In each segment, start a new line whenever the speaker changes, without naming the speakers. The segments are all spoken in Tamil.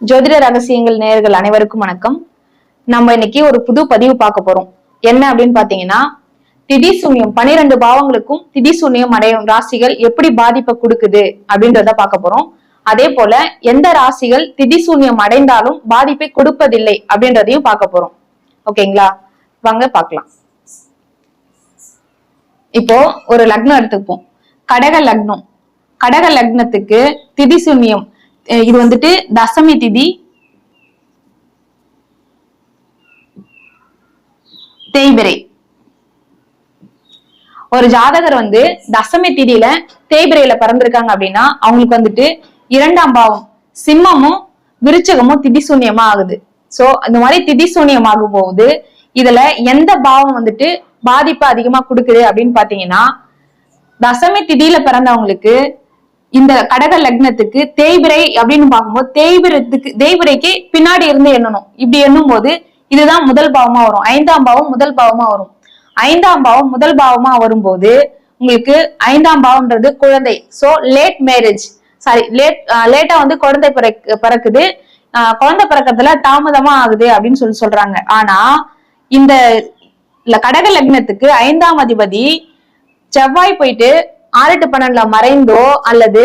ஜோதிட ரகசியங்கள் நேயர்கள் அனைவருக்கும் வணக்கம். நம்ம இன்னைக்கு ஒரு புது பதிவு பார்க்க போறோம். என்ன அப்படின்னு பாத்தீங்கன்னா திதி சூன்யம் பனிரெண்டு பாவங்களுக்கும் திதி சூன்யம் அடையும் ராசிகள் எப்படி பாதிப்பை கொடுக்குது அப்படின்றத பார்க்க போறோம். அதே போல எந்த ராசிகள் திதி சூன்யம் அடைந்தாலும் பாதிப்பை கொடுப்பதில்லை அப்படின்றதையும் பார்க்க போறோம். ஓகேங்களா? வாங்க பார்க்கலாம். இப்போ ஒரு லக்னம் எடுத்துப்போம். கடக லக்னம். கடக லக்னத்துக்கு திதி சூன்யம் இது வந்துட்டு தசமி திதி. தேய்பிரை. ஒரு ஜாதகர் வந்து தசமி திதியில தேய்பிரையில பிறந்திருக்காங்க அப்படின்னா அவங்களுக்கு வந்துட்டு இரண்டாம் பாவம் சிம்மமும் விருச்சகமும் திதி சூன்யமா ஆகுது. சோ இந்த மாதிரி திதி சூன்யம் ஆகும் போது இதுல எந்த பாவம் வந்துட்டு பாதிப்பு அதிகமா கொடுக்குது அப்படின்னு பாத்தீங்கன்னா தசமி திதியில பிறந்தவங்களுக்கு இந்த கடக லக்னத்துக்கு தேய்பிரை அப்படின்னு பார்க்கும்போது தேய்பிரத்துக்கு தேய்பிரைக்கு பின்னாடி இருந்து எண்ணணும். இப்படி எண்ணும் போது இதுதான் முதல் பாவமா வரும். ஐந்தாம் பாவம் முதல் பாவமா வரும். ஐந்தாம் பாவம் முதல் பாவமா வரும்போது உங்களுக்கு ஐந்தாம் பாவம்ன்றது குழந்தை. So late marriage sorry late லேட்டா வந்து குழந்தை பிறக்கு பிறக்குது. குழந்தை பிறக்கிறதுல தாமதமா ஆகுது அப்படின்னு சொல்லி சொல்றாங்க. ஆனா இந்த கடக லக்னத்துக்கு ஐந்தாம் அதிபதி செவ்வாய் போயிட்டு ஆறு டு பன்னெண்டுல மறைந்தோ அல்லது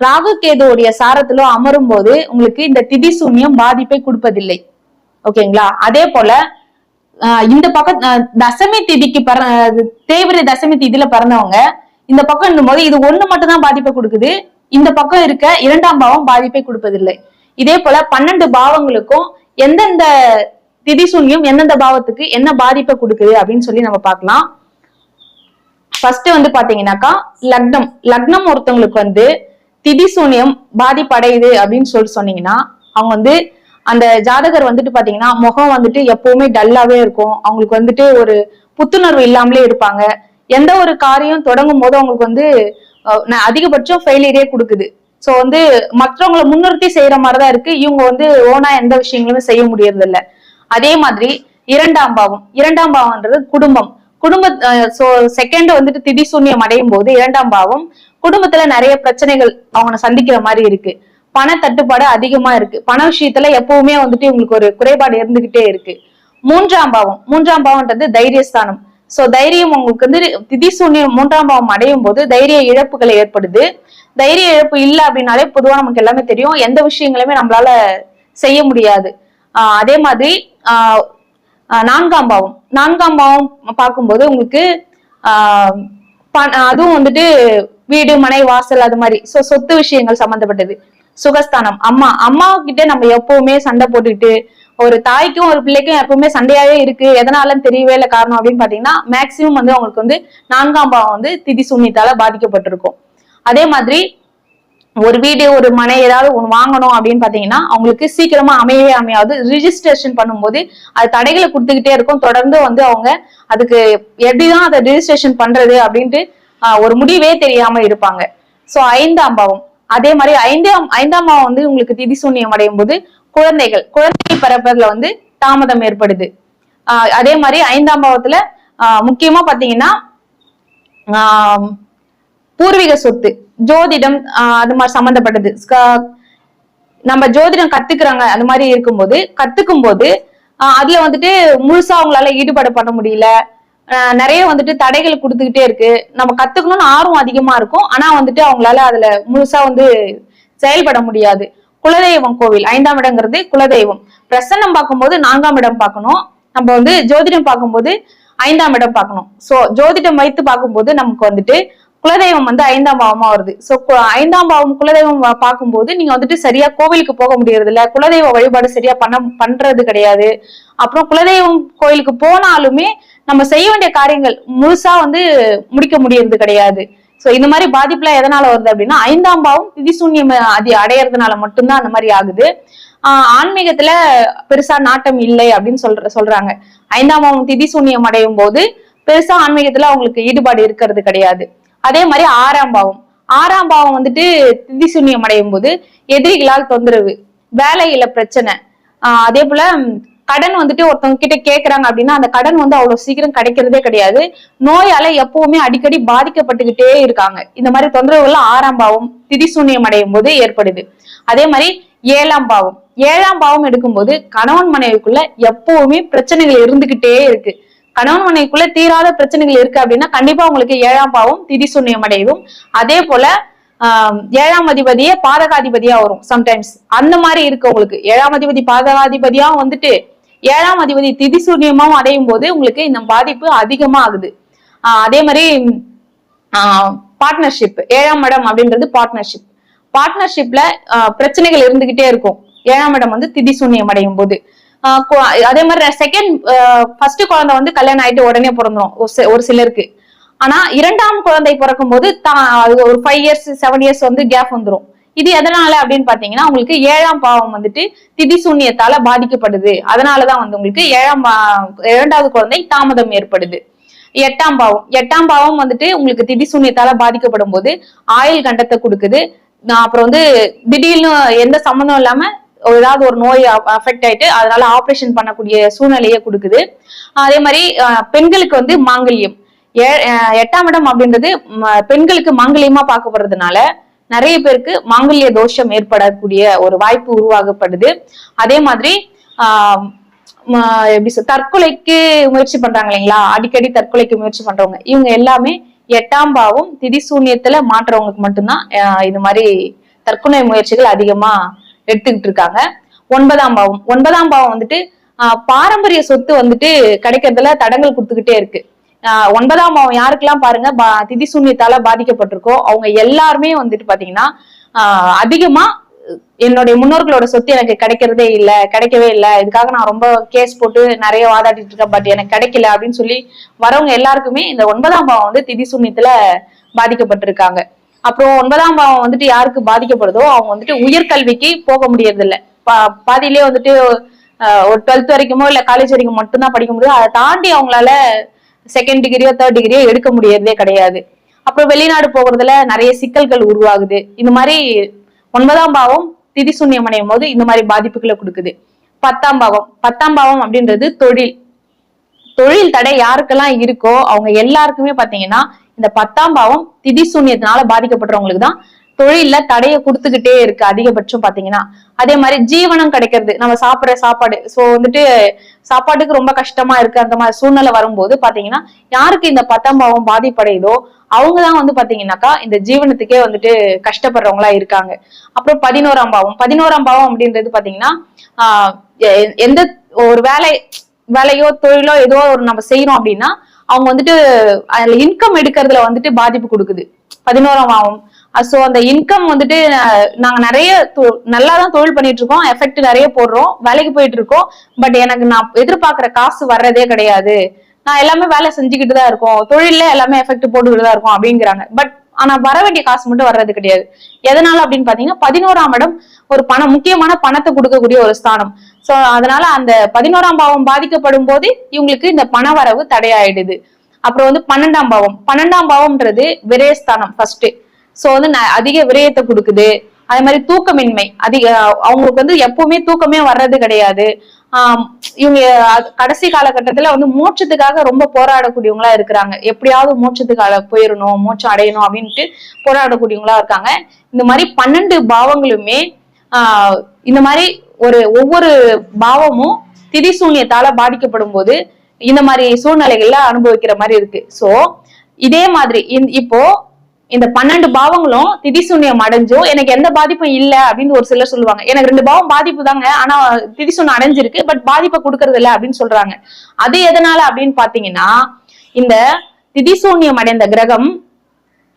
ராகு கேதுவுடைய சாரத்திலோ அமரும் போது உங்களுக்கு இந்த திதி சூன்யம் பாதிப்பை கொடுப்பதில்லை. ஓகேங்களா? அதே போல இந்த பக்கம் தசமி திதிக்கு பிற தேவிர தசமி திதியில பிறந்தவங்க இந்த பக்கம் போது இது ஒண்ணு மட்டும் தான் பாதிப்பை கொடுக்குது. இந்த பக்கம் இருக்க இரண்டாம் பாவம் பாதிப்பை கொடுப்பதில்லை. இதே போல பன்னெண்டு பாவங்களுக்கும் எந்தெந்த திதி சூன்யம் எந்தெந்த பாவத்துக்கு என்ன பாதிப்பை கொடுக்குது அப்படின்னு சொல்லி நம்ம பார்க்கலாம். ஃபர்ஸ்ட் வந்து பாத்தீங்கன்னாக்கா லக்னம். லக்னம் ஒருத்தவங்களுக்கு வந்து திதி சூன்யம் பாதிப்படையுது அப்படின்னு சொல்லிட்டு சொன்னீங்கன்னா அவங்க வந்து அந்த ஜாதகர் வந்துட்டு பாத்தீங்கன்னா முகம் வந்துட்டு எப்பவுமே டல்லாவே இருக்கும். அவங்களுக்கு வந்துட்டு ஒரு புத்துணர்வு இல்லாமலே இருப்பாங்க. எந்த ஒரு காரியம் தொடங்கும் போது அவங்களுக்கு வந்து அதிகபட்சம் ஃபெயிலியரே கொடுக்குது. ஸோ வந்து மற்றவங்களை முன்னிறுத்தி செய்யற மாதிரிதான் இருக்கு. இவங்க வந்து ஓனா எந்த விஷயங்களுமே செய்ய முடியறதில்ல. அதே மாதிரி இரண்டாம் பாவம். இரண்டாம் பாவம்ன்றது குடும்பம். குடும்ப செகண்ட் வந்துட்டு திதி சூன்யம் அடையும் போது இரண்டாம் பாவம் குடும்பத்துல நிறைய பிரச்சனைகள் அவங்க சந்திக்கிற மாதிரி இருக்கு. பண தட்டுப்பாடு அதிகமா இருக்கு. பண விஷயத்துல எப்பவுமே வந்துட்டு உங்களுக்கு ஒரு குறைபாடு இருந்துகிட்டே இருக்கு. மூன்றாம் பாவம். மூன்றாம் பாவம்ன்றது தைரியஸ்தானம். சோ தைரியம் உங்களுக்கு வந்து திதி சூன்யம் மூன்றாம் பாவம் அடையும் போது தைரிய இழப்புகள் ஏற்படுது. தைரிய இழப்பு இல்லை அப்படின்னாலே பொதுவா நமக்கு எல்லாமே தெரியும். எந்த விஷயங்களுமே நம்மளால செய்ய முடியாது. ஆஹ் அதே மாதிரி ஆஹ் நான்காம் பாவம். நான்காம் பாவம் பார்க்கும்போது உங்களுக்கு அதுவும் வந்துட்டு வீடு மனை வாசல் அது மாதிரி. சோ சொத்து விஷயங்கள் சம்பந்தப்பட்டது. சுகஸ்தானம். அம்மா. அம்மா கிட்ட நம்ம எப்பவுமே சண்டை போட்டுக்கிட்டு ஒரு தாய்க்கும் ஒரு பிள்ளைக்கும் எப்பவுமே சண்டையாவே இருக்கு. எதனாலன்னு தெரியவே இல்லை காரணம் அப்படின்னு பாத்தீங்கன்னா மேக்சிமம் வந்து அவங்களுக்கு வந்து நான்காம் பாவம் வந்து திதி சூன்யத்தால பாதிக்கப்பட்டிருக்கும். அதே மாதிரி ஒரு வீடு ஒரு மனை ஏதாவது ஒன்று வாங்கணும் அப்படின்னு பார்த்தீங்கன்னா அவங்களுக்கு சீக்கிரமா அமையவே அமையாது. ரிஜிஸ்ட்ரேஷன் பண்ணும்போது அது தடைகளை கொடுத்துக்கிட்டே இருக்கும். தொடர்ந்து வந்து அவங்க அதுக்கு எப்படிதான் அதை ரிஜிஸ்ட்ரேஷன் பண்றது அப்படின்ட்டு ஒரு முடிவே தெரியாம இருப்பாங்க. ஸோ ஐந்தாம் பாவம். அதே மாதிரி ஐந்தாம் ஐந்தாம் பாவம் வந்து உங்களுக்கு திதி சூன்யம் அடையும் போது குழந்தைகள் குழந்தை பிறப்பதுல வந்து தாமதம் ஏற்படுது. அதே மாதிரி ஐந்தாம் பாவத்துல ஆஹ், முக்கியமா பாத்தீங்கன்னா பூர்வீக சொத்து. ஜோதிடம் அது மாதிரி சம்பந்தப்பட்டது நம்ம ஜோதிடம் கத்துக்கிறாங்க அந்த மாதிரி இருக்கும்போது கத்துக்கும் போது அதுல வந்துட்டு முழுசா அவங்களால ஈடுபாடு பண்ண முடியல. நிறைய வந்துட்டு தடைகள் கொடுத்துக்கிட்டே இருக்கு. நம்ம கத்துக்கணும்னு ஆர்வம் அதிகமா இருக்கும். ஆனா வந்துட்டு அவங்களால அதுல முழுசா வந்து செயல்பட முடியாது. குலதெய்வம் கோவில் ஐந்தாம் இடங்கிறது குலதெய்வம். பிரசன்னம் பார்க்கும்போது நான்காம் இடம் பார்க்கணும். நம்ம வந்து ஜோதிடம் பார்க்கும்போது ஐந்தாம் இடம் பார்க்கணும். சோ ஜோதிடம் வைத்து பார்க்கும்போது நமக்கு வந்துட்டு குலதெய்வம் வந்து ஐந்தாம் பாவமா வருது. சோ ஐந்தாம் பாவம் குலதெய்வம் பார்க்கும்போது நீங்க வந்துட்டு சரியா கோவிலுக்கு போக முடியறது இல்ல குலதெய்வ வழிபாடு சரியா பண்ண பண்றது கிடையாது. அப்புறம் குலதெய்வம் கோயிலுக்கு போனாலுமே நம்ம செய்ய வேண்டிய காரியங்கள் முழுசா வந்து முடிக்க முடியறது கிடையாது. சோ இந்த மாதிரி பாதிப்புலாம் எதனால வருது அப்படின்னா ஐந்தாம் பாவம் திதிசூன்யம் அதி அடையறதுனால மட்டும்தான் அந்த மாதிரி ஆகுது. ஆஹ் ஆன்மீகத்துல பெருசா நாட்டம் இல்லை அப்படின்னு சொல்ற சொல்றாங்க. ஐந்தாம் பாவம் திதிசூன்யம் அடையும் போது பெருசா ஆன்மீகத்துல அவங்களுக்கு ஈடுபாடு இருக்கிறது கிடையாது. அதே மாதிரி ஆறாம் பாவம். ஆறாம் பாவம் வந்துட்டு திதிசூன்யம் அடையும் போது எதிரிகளால் தொந்தரவு வேலையில பிரச்சனை. ஆஹ் அதே போல கடன் வந்துட்டு ஒருத்தவங்க கிட்ட கேக்குறாங்க அப்படின்னா அந்த கடன் வந்து அவ்வளவு சீக்கிரம் கிடைக்கிறதே கிடையாது. நோயால எப்பவுமே அடிக்கடி பாதிக்கப்பட்டுக்கிட்டே இருக்காங்க. இந்த மாதிரி தொந்தரவுகள்லாம் ஆறாம் பாவம் திதிசூன்யம் அடையும் போது ஏற்படுது. அதே மாதிரி ஏழாம் பாவம். ஏழாம் பாவம் எடுக்கும்போது கணவன் மனைவிக்குள்ள எப்பவுமே பிரச்சனைகள் இருந்துகிட்டே இருக்கு. கணவன் மனைவிக்குள்ள தீராத பிரச்சனைகள் இருக்கு அப்படின்னா கண்டிப்பா உங்களுக்கு ஏழாம் பாவம் திதி சூன்யம் அடையும் அதே போல ஆஹ் ஏழாம் அதிபதியே பாதகாதிபதியா வரும் சம்டைம்ஸ் அந்த மாதிரி இருக்கு உங்களுக்கு. ஏழாம் அதிபதி பாதகாதிபதியா வந்துட்டு ஏழாம் அதிபதி திதி சூன்யமாவும் அடையும் போது உங்களுக்கு இந்த பாதிப்பு அதிகமா ஆகுது ஆஹ் அதே மாதிரி பார்ட்னர்ஷிப் ஏழாம் இடம் அப்படின்றது பார்ட்னர்ஷிப் பார்ட்னர்ஷிப்ல பிரச்சனைகள் இருந்துகிட்டே இருக்கும். ஏழாம் இடம் வந்து திதி சூன்யம் அடையும் போது. அதே மாதிரி செகண்ட் ஃபர்ஸ்ட் குழந்தை வந்து கல்யாணம் ஆயிட்டு உடனே பிறந்துரும். ஒரு ஒரு சிலருக்கு. ஆனா இரண்டாம் குழந்தை பிறக்கும் போது தான் ஒரு ஃபைவ் இயர்ஸ் செவன் இயர்ஸ் வந்து கேப் வந்துடும் இது எதனால அப்படின்னு பாத்தீங்கன்னா உங்களுக்கு ஏழாம் பாவம் வந்துட்டு திதி சூன்யத்தால பாதிக்கப்படுது. அதனாலதான் வந்து உங்களுக்கு ஏழாம் பா- இரண்டாவது குழந்தை தாமதம் ஏற்படுது. எட்டாம் பாவம். எட்டாம் பாவம் வந்துட்டு உங்களுக்கு திதி சூன்யத்தால பாதிக்கப்படும் போது ஆயுள் கண்டத்தை கொடுக்குது. நான் அப்புறம் வந்து திடீர்னு எந்த சம்மந்தம் இல்லாம ஏதாவது ஒரு நோய் அஃபெக்ட் ஆயிட்டு அதனால ஆப்ரேஷன் பண்ணக்கூடிய சூழ்நிலையை கொடுக்குது. அதே மாதிரி பெண்களுக்கு வந்து மாங்கல்யம். ஏ- எட்டாம் இடம் அப்படின்றது பெண்களுக்கு மாங்கல்யமா பார்க்கப்படுறதுனால நிறைய பேருக்கு மாங்கல்ய தோஷம் ஏற்படக்கூடிய ஒரு வாய்ப்பு உருவாகப்படுது. அதே மாதிரி ஆஹ் எப்படி சொல் தற்கொலைக்கு முயற்சி பண்றாங்க இல்லைங்களா? அடிக்கடி தற்கொலைக்கு முயற்சி பண்றவங்க. இவங்க எல்லாமே எட்டாம் பாவம் திதி சூன்யத்துல மாற்றவங்களுக்கு மட்டும்தான் இது மாதிரி தற்கொலை முயற்சிகள் அதிகமா எடுத்துக்கிட்டு இருக்காங்க ஒன்பதாம் பாவம். ஒன்பதாம் பாவம் வந்துட்டு பாரம்பரிய சொத்து வந்துட்டு கிடைக்கிறதுல தடங்கள் கொடுத்துக்கிட்டே இருக்கு. ஆஹ் ஒன்பதாம் பாவம் யாருக்கெல்லாம் பாருங்க பா- திதி சூன்யத்தால பாதிக்கப்பட்டிருக்கோ அவங்க எல்லாருமே வந்துட்டு பாத்தீங்கன்னா அதிகமா என்னுடைய முன்னோர்களோட சொத்து எனக்கு கிடைக்கிறதே இல்ல கிடைக்கவே இல்லை. இதுக்காக நான் ரொம்ப கேஸ் போட்டு நிறைய வாதாடிட்டு இருக்கேன். பட் எனக்கு கிடைக்கல அப்படின்னு சொல்லி வரவங்க எல்லாருக்குமே இந்த ஒன்பதாம் பாவம் வந்து திதி சூன்யத்துல பாதிக்கப்பட்டிருக்காங்க. அப்புறம் ஒன்பதாம் பாவம் வந்துட்டு யாருக்கு பாதிக்கப்படுதோ அவங்க வந்துட்டு உயர்கல்விக்கு போக முடியறதில்ல. பா- பாதியிலே வந்துட்டு ஒரு டுவெல்த் வரைக்குமோ இல்ல காலேஜ் வரைக்கும் மட்டும்தான் படிக்க முடியும் அதை தாண்டி அவங்களால செகண்ட் டிகிரியோ தேர்ட் டிகிரியோ எடுக்க முடியறதே கிடையாது. அப்புறம் வெளிநாடு போகிறதுல நிறைய சிக்கல்கள் உருவாகுது. இந்த மாதிரி ஒன்பதாம் பாவம் திதி சூன்யம் அடையும் போது இந்த மாதிரி பாதிப்புகளை கொடுக்குது. பத்தாம் பாவம். பத்தாம் பாவம் அப்படின்றது தொழில். தொழில் தடை யாருக்கெல்லாம் இருக்கோ அவங்க எல்லாருக்குமே பாத்தீங்கன்னா இந்த பத்தாம் பாவம் திதி சூன்யத்தினால பாதிக்கப்படுறவங்களுக்கு தான் தொழில்ல தடையை கொடுத்துக்கிட்டே இருக்கு அதிகபட்சம் பாத்தீங்கன்னா. அதே மாதிரி ஜீவனம் கிடைக்கிறது. நம்ம சாப்பிடுற சாப்பாடு. சோ வந்துட்டு சாப்பாட்டுக்கு ரொம்ப கஷ்டமா இருக்கு அந்த மாதிரி சூழ்நிலை வரும்போது பாத்தீங்கன்னா யாருக்கு இந்த பத்தாம் பாவம் பாதிப்படையுதோ அவங்கதான் வந்து பாத்தீங்கன்னாக்கா இந்த ஜீவனத்துக்கே வந்துட்டு கஷ்டப்படுறவங்களா இருக்காங்க. அப்புறம் பதினோராம் பாவம். பதினோராம் பாவம் அப்படின்றது பாத்தீங்கன்னா ஆஹ் எந்த ஒரு வேலை வேலையோ தொழிலோ ஏதோ ஒரு நம்ம செய்யறோம் அப்படின்னா அவங்க வந்துட்டு அதுல இன்கம் எடுக்கிறதுல வந்துட்டு பாதிப்பு கொடுக்குது. பதினோராம் ஆகும். சோ அந்த இன்கம் வந்துட்டு நாங்க நிறைய தொ- நல்லாதான் தொழில் பண்ணிட்டு இருக்கோம் எஃபெக்ட் நிறைய போடுறோம். வேலைக்கு போயிட்டு இருக்கோம் பட் எனக்கு நான் எதிர்பார்க்கிற காசு வர்றதே கிடையாது. நான் எல்லாமே வேலை செஞ்சுக்கிட்டு தான் இருக்கோம். தொழில்ல எல்லாமே எஃபெக்ட் போட்டுக்கிட்டு தான் இருக்கோம் அப்படிங்கிறாங்க. பட் ஆனா வர வேண்டிய காசு மட்டும் வர்றது கிடையாது. எதனால அப்படின்னு பாத்தீங்கன்னா பதினோராம் இடம் ஒரு பணம் முக்கியமான பணத்தை கொடுக்கக்கூடிய ஒரு ஸ்தானம். சோ அதனால அந்த பதினோராம் பாவம் பாதிக்கப்படும் போது இவங்களுக்கு இந்த பண வரவு தடையாயிடுது. அப்புறம் வந்து பன்னெண்டாம் பாவம். பன்னெண்டாம் பாவம்ன்றது விரயஸ்தானம் ஃபர்ஸ்ட் சோ வந்து அதிக விரயத்தை கொடுக்குது. அதே மாதிரி தூக்கமின்மை. அதிக அவங்களுக்கு வந்து எப்பவுமே தூக்கமே வர்றது கிடையாது. இவங்க கடைசி காலகட்டத்துல வந்து மோட்சத்துக்காக ரொம்ப போராடக்கூடியவங்களா இருக்கிறாங்க. எப்படியாவது மோட்சத்துக்காக போயிடணும் மோட்சம் அடையணும் அப்படின்ட்டு போராடக்கூடியவங்களா இருக்காங்க. இந்த மாதிரி பன்னெண்டு பாவங்களுமே ஆஹ் இந்த மாதிரி ஒரு ஒவ்வொரு பாவமும் திதி சூன்யத்தால பாதிக்கப்படும் போது இந்த மாதிரி சூழ்நிலைகள்ல அனுபவிக்கிற மாதிரி இருக்கு. சோ இதே மாதிரி இப்போ இந்த பன்னெண்டு பாவங்களும் திதி சூன்யம் அடைஞ்சும் எனக்கு எந்த பாதிப்பும் இல்ல அப்படின்னு ஒரு சிலர் சொல்லுவாங்க. எனக்கு ரெண்டு பாவம் பாதிப்பு தாங்க ஆனா திதி சூன்யம் அடைஞ்சிருக்கு பட் பாதிப்பை கொடுக்கறது இல்ல அப்படின்னு சொல்றாங்க. அது எதனால அப்படின்னு பாத்தீங்கன்னா இந்த திதி சூன்யம் அடைந்த கிரகம்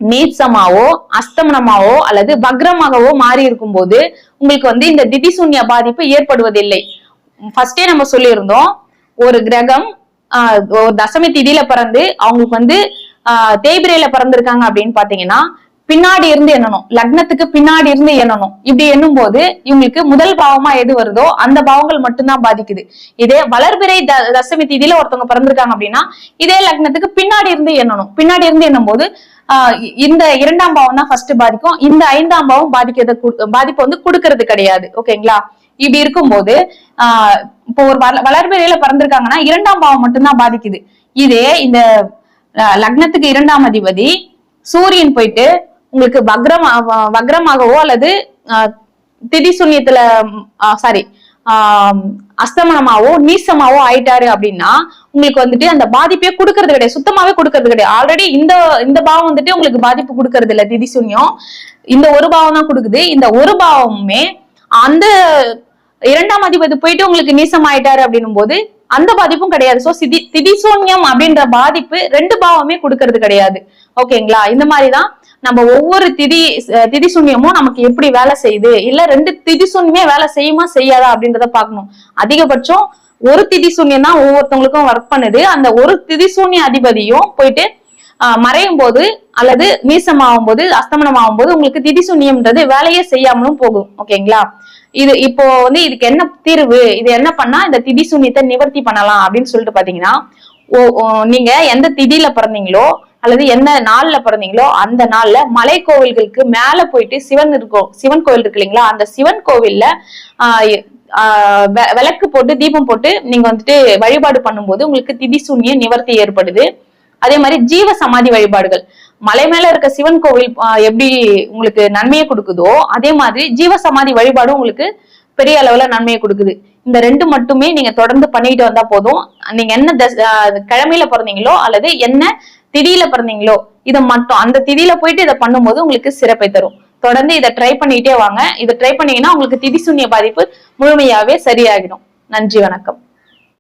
நீச்சமாவோ அஸ்தமனமாவோ அல்லது வக்ரமாகவோ மாறி இருக்கும் போது உங்களுக்கு வந்து இந்த திதி சூன்ய பாதிப்பு ஏற்படுவதில்லை. ஃபர்ஸ்டே நம்ம சொல்லியிருந்தோம் ஒரு கிரகம் ஆஹ், ஒரு தசமி திதியில பிறந்து அவங்களுக்கு வந்து ஆஹ், தேய்பிரையில பிறந்திருக்காங்க அப்படின்னு பாத்தீங்கன்னா பின்னாடி இருந்து எண்ணணும். லக்னத்துக்கு பின்னாடி இருந்து எண்ணணும். இப்படி எண்ணும் போது இவங்களுக்கு முதல் பாவமா எது வருதோ அந்த பாவங்கள் மட்டும்தான் பாதிக்குது. இதே வளர்பிறை த தசமி தீதியில ஒருத்தவங்க பிறந்திருக்காங்க அப்படின்னா இதே லக்னத்துக்கு பின்னாடி இருந்து எண்ணணும். பின்னாடி இருந்து எண்ணும் போது ஆஹ் இந்த இரண்டாம் பாவம் தான் ஃபர்ஸ்ட் பாதிக்கும். இந்த ஐந்தாம் பாவம் பாதிக்கிறது பாதிப்பு வந்து கொடுக்கறது கிடையாது. ஓகேங்களா? இப்படி இருக்கும்போது ஆஹ் இப்போ ஒரு வளர்பிறையில பிறந்திருக்காங்கன்னா இரண்டாம் பாவம் மட்டும்தான் பாதிக்குது. இதே இந்த லக்னத்துக்கு இரண்டாம் அதிபதி சூரியன் போயிட்டு உங்களுக்கு வக்ரம் வக்ரமாகவோ அல்லது திதி சூன்யத்துல சாரி அஸ்தமனமாவோ நீசமாவோ ஆயிட்டாரு அப்படின்னா உங்களுக்கு வந்துட்டு அந்த பாதிப்பே கொடுக்கறது கிடையாது. சுத்தமாவே கொடுக்கறது கிடையாது. ஆல்ரெடி இந்த இந்த பாவம் வந்துட்டு உங்களுக்கு பாதிப்பு கொடுக்கறது இல்ல திதி சூன்யம். இந்த ஒரு பாவம் தான் கொடுக்குது. இந்த ஒரு பாவமுமே அந்த இரண்டாம் அதிபதி போயிட்டு உங்களுக்கு நீசம் ஆயிட்டாரு அப்படின்னும் போது அந்த பாதிப்பும் கிடையாது. சோ சிதி திதிசூன்யம் அப்படின்ற பாதிப்பு ரெண்டு பாவமே கொடுக்கறது கிடையாது. ஓகேங்களா? இந்த மாதிரிதான் நம்ம ஒவ்வொரு திதி திதிசூன்யமும் திதி சூன்யமும் நமக்கு எப்படி வேலை செய்யுது? இல்ல ரெண்டு திதி சூன்யமே வேலை செய்யுமா செய்யாதா அப்படின்றத பார்க்கணும். அதிகபட்சம் ஒரு திதி சூன்யம் தான் ஒவ்வொருத்தவங்களுக்கும் ஒர்க் பண்ணுது. அந்த ஒரு திதி சூன்ய அதிபதியும் போயிட்டு மறையும் போது அல்லது மீசமாகும் போது அஸ்தமனம் ஆகும் போது உங்களுக்கு திதி சுண்ணியம்ன்றது வேலையே செய்யாமலும் போகும். ஓகேங்களா? இது இப்போ வந்து இதுக்கு என்ன தீர்வு? இது என்ன பண்ணா இந்த திதி சுண்ணியத்தை நிவர்த்தி பண்ணலாம் அப்படின்னு சொல்லிட்டு பாத்தீங்கன்னா ஓ- ஓ, நீங்க எந்த திதியில பிறந்தீங்களோ அல்லது எந்த நாள்ல பிறந்தீங்களோ அந்த நாள்ல மலை கோவில்களுக்கு மேல போயிட்டு சிவன் இருக்கும் சிவன் கோவில் இருக்கு இல்லைங்களா? அந்த சிவன் கோவில்ல விளக்கு போட்டு தீபம் போட்டு நீங்க வந்துட்டு வழிபாடு பண்ணும்போது உங்களுக்கு திதி சூன்ய நிவர்த்தி ஏற்படுது. அதே மாதிரி ஜீவ சமாதி வழிபாடுகள். மலை மேல இருக்க சிவன் கோவில் எப்படி உங்களுக்கு நன்மையை கொடுக்குதோ அதே மாதிரி ஜீவ சமாதி வழிபாடும் உங்களுக்கு பெரிய அளவுல நன்மையை கொடுக்குது. இந்த ரெண்டு மட்டுமே நீங்க தொடர்ந்து பண்ணிட்டு வந்தா போதும். நீங்க என்ன கிழமையில பிறந்தீங்களோ அல்லது என்ன திதியில பிறந்தீங்களோ இதை மட்டும் அந்த திதியில போயிட்டு இதை பண்ணும்போது உங்களுக்கு சிறப்பை தரும். தொடர்ந்து இதை ட்ரை பண்ணிட்டே வாங்க. இதை ட்ரை பண்ணீங்கன்னா உங்களுக்கு திதி சூன்ய பாதிப்பு முழுமையாவே சரியாகிடும். நன்றி வணக்கம்.